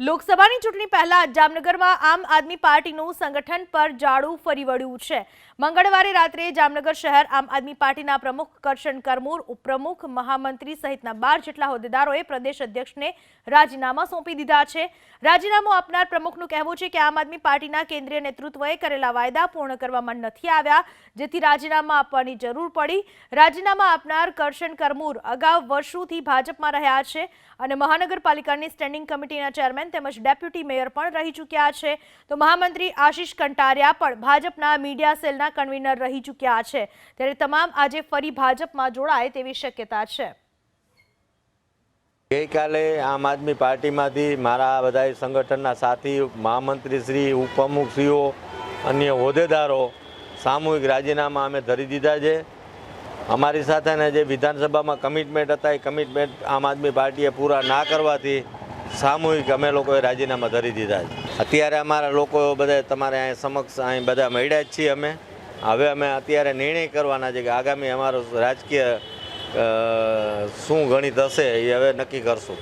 લોકસભાની ચૂંટણી પહેલા જામનગરમાં આમ આદમી પાર્ટીનું સંગઠન પર જાડું ફરી વળ્યું છે. મંગળવારે રાત્રે જામનગર શહેર આમ આદમી પાર્ટીના પ્રમુખ કરશન કરમૂર, ઉપપ્રમુખ, મહામંત્રી સહિતના બાર જેટલા હોદ્દેદારોએ પ્રદેશ અધ્યક્ષને રાજીનામા સોંપી દીધા છે. રાજીનામું આપનાર પ્રમુખનું કહેવું છે કે આમ આદમી પાર્ટીના કેન્દ્રીય નેતૃત્વએ કરેલા વાયદા પૂર્ણ કરવામાં નથી આવ્યા, જેથી રાજીનામા આપવાની જરૂર પડી. રાજીનામા આપનાર કરશન કરમૂર અગાઉ વર્ષોથી ભાજપમાં રહ્યા છે અને મહાનગરપાલિકાની સ્ટેન્ડિંગ કમિટીના ચેરમેન તેમજ ડેપ્યુટી મેયર પણ રહી ચૂક્યા છે. તો મહામંત્રી આશિષ કંટારિયા પણ ભાજપના મીડિયા સેલના કન્વીનર રહી ચૂક્યા છે. ત્યારે તમામ આજે ફરી ભાજપમાં જોડાય તેવી શક્યતા છે. ગઈકાલે આમ આદમી પાર્ટીમાંથી મારા બધા સંગઠનના સાથી મહામંત્રીશ્રી ઉપપ્રમુખશ્રીઓ અન્ય હોદ્દેદારો સામૂહિક રાજીનામા અમે ધરી દીધા છે. અમારી સાથેના જે વિધાનસભામાં કમિટમેન્ટ હતા, એ કમિટમેન્ટ આમ આદમી પાર્ટીએ પૂરા ના કરવાથી સામૂહિક અમે લોકોએ રાજીનામા ધરી દીધા છે. અત્યારે અમારા લોકો બધા તમારે અહીં સમક્ષ અહીં બધા મળ્યા જ છીએ અમે. હવે અમે અત્યારે નિર્ણય કરવાના છે કે આગામી અમારો રાજકીય શું ગણિત હશે એ હવે નક્કી કરશું.